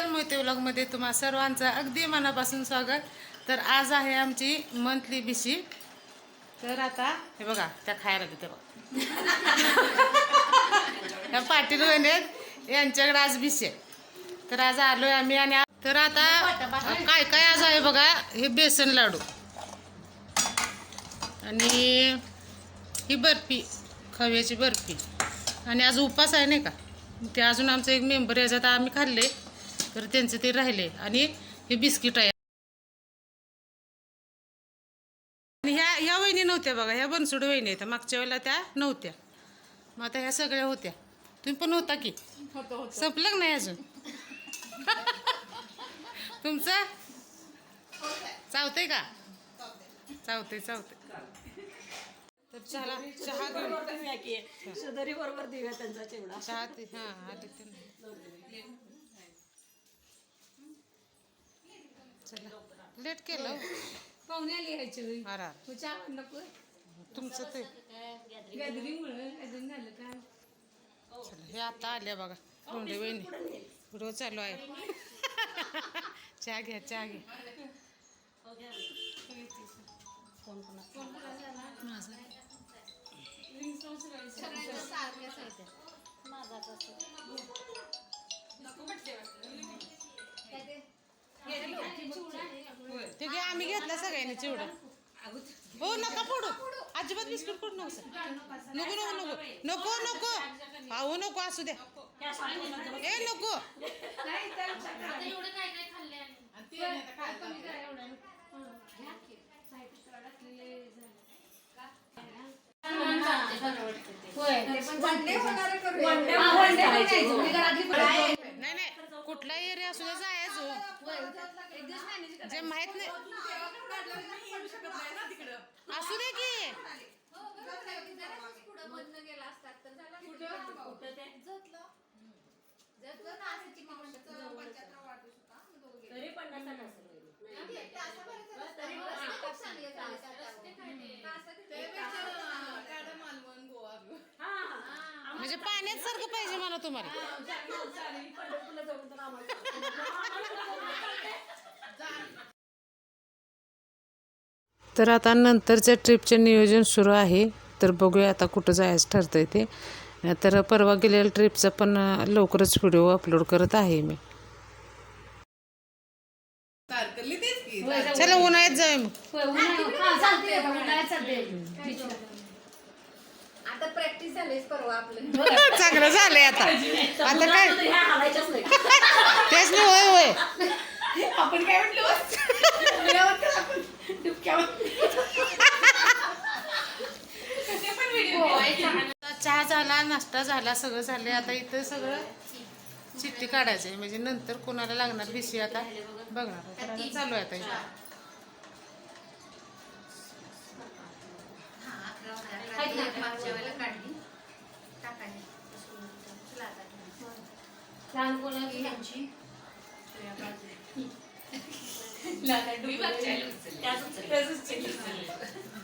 शीतल मोहिते व्लॉगमध्ये तुम्हा सर्वांचं अगदी मनापासून स्वागत. तर आज आहे आमची मंथली बिशी. तर आता हे बघा त्या खायला देते बघा. ह्या पाटील वहिनीत यांच्याकडे आज बिशी आहे. तर आज आलोय आम्ही आणि तर आता काय काय आज आहे बघा हे बेसन लाडू. आणि ही बर्फी खव्याची बर्फी. आणि आज उपास आहे नाही का? ते अजून आमचं एक मेंबर याच्यात आम्ही खाल्ले. तर त्यांचे ते राहिले. आणि हे बिस्किट आहे. आणि ह्या ह्या वहिनी नव्हत्या बघा. ह्या बनसुड वहिनी आहेत. मागच्या वेळेला त्या नव्हत्या. मग आता ह्या सगळ्या होत्या. तुम्ही पण होता की? संपलं नाही अजून? तुमचं? चावतंय का? चावतंय चावतंय. तर चला चहा घेऊन. बरोबर देऊया त्यांचा चिवडा. चहा ते हां ते नाही. चला लेट केलं. हो. पाहुणे आली यायची अरा. चहा नको. तुमचं ते. गॅदरिंगमुळे अजून झालं का? चला हे आता आल्या बघा रोंडे वहिनी. व्हिडिओ चालू आहे. चहा घ्या चहा घ्या. सगळ्यांनी चिवडा. हो नका फोडू. अजिबात बिस्किट फोडू नको सर. नको नको नको. नको नको. पाहू नको असू द्या. ए नको. कुठला एरिया असू द्या जायचं हो. जे माहीत नाही असू दे की तरी पन्नास म्हणजे सारखं पाहिजे मला तुम्हाला? तर आता नंतरच्या ट्रिपचे नियोजन सुरू आहे. तर बघूया आता कुठं जायचं ठरतंय ते. तर परवा गेलेल्या ट्रिपचा पण लवकरच व्हिडिओ अपलोड करत आहे मी. चला उन्हाळ्यात जाऊया मग. आता प्रॅक्टिस झालीच परवा आपलं. चांगलं झालंय आता. आता काय? तेच नाही होय होय. आपण काय म्हटलं? चहा झाला नाश्ता झाला सगळं झालं आता इथं सगळं चिठ्ठी काढायचं म्हणजे नंतर कोणाला लागणार भिशी आता? बघणार. चालू आहे आता इथं. मागच्या वेळेला काढली टाकायची लहान कोणाची आमची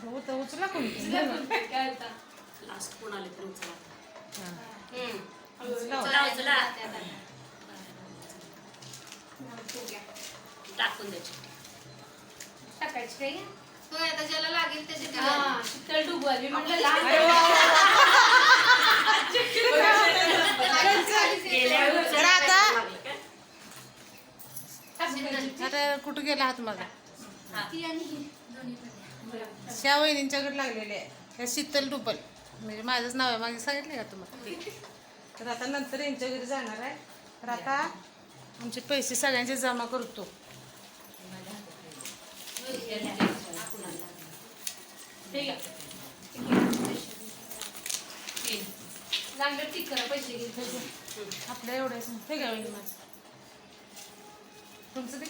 हो तर उचला कोणी काय होता लास्ट कोण आले तर उचला उचला हो. चला टाकून द्यायची टाकायची काय होय आता ज्याला लागेल त्याचे ते हा शीतल डुबवाली म्हटलं लहान तर आता टाकायची. आता कुठं गेला आहात माझा? ती आणि ही दोन्ही पण द्या. श्या वहिनींच्याकडे लागलेले आहे. ह्या शीतल डुबल. म्हणजे माझंच नाव आहे. मागे सांगितले का तुम्हाला? तर आता नंतर यांच्या घरी जाणार आहे. तर आता आमचे पैसे सगळ्यांचे जमा करतो. आहे लागलं ठीक करा पैसे घेतले आपल्या हे माझं. तुमचं ते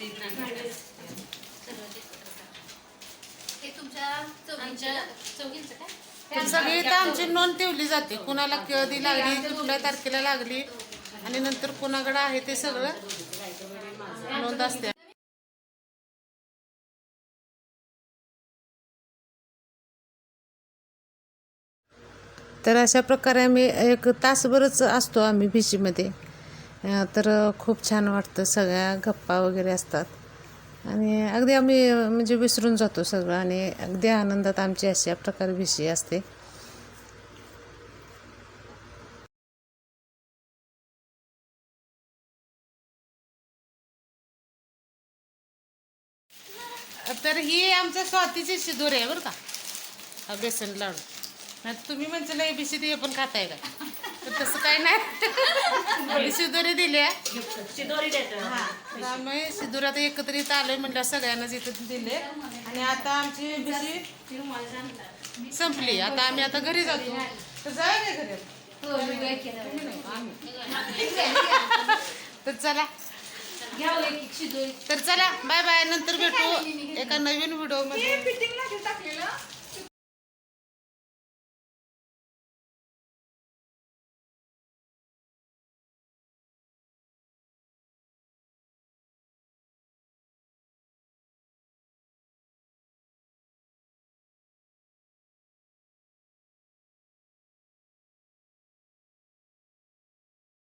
हे तुमच्या चौघींच्या चौघींचं काय? ते सगळी आमची नोंद ठेवली जाते. कुणाला कधी लागली कुठल्या तारखेला लागली आणि नंतर कुणाकडे आहे ते सगळं नोंद असते. तर अशा प्रकारे आम्ही एक तासभरच असतो आम्ही भिशीमध्ये. तर खूप छान वाटतं सगळ्या गप्पा वगैरे असतात. आणि अगदी आम्ही म्हणजे विसरून जातो सगळं आणि अगदी आनंदात आमची अशा प्रकारे भिशी असते. तर ही आमच्या स्वातीची शिदोर आहे बरं का. हा बेसन लाडू. नाही तुम्ही म्हणजे लय बिशी ते पण खाताय का? तर तसं काय नाही. शिदोरी दिल्या शिदोरी त्यामुळे शिदुरात एकत्रित आलोय म्हटलं सगळ्यांनाच इथं दिले. आणि आता आमची बिशी संपली. आता आम्ही आता घरी जातो. तर जाऊ दे घरी? हो? तर चला. हो, तर चला बाय बाय. नंतर भेटू एका नवीन व्हिडिओमध्ये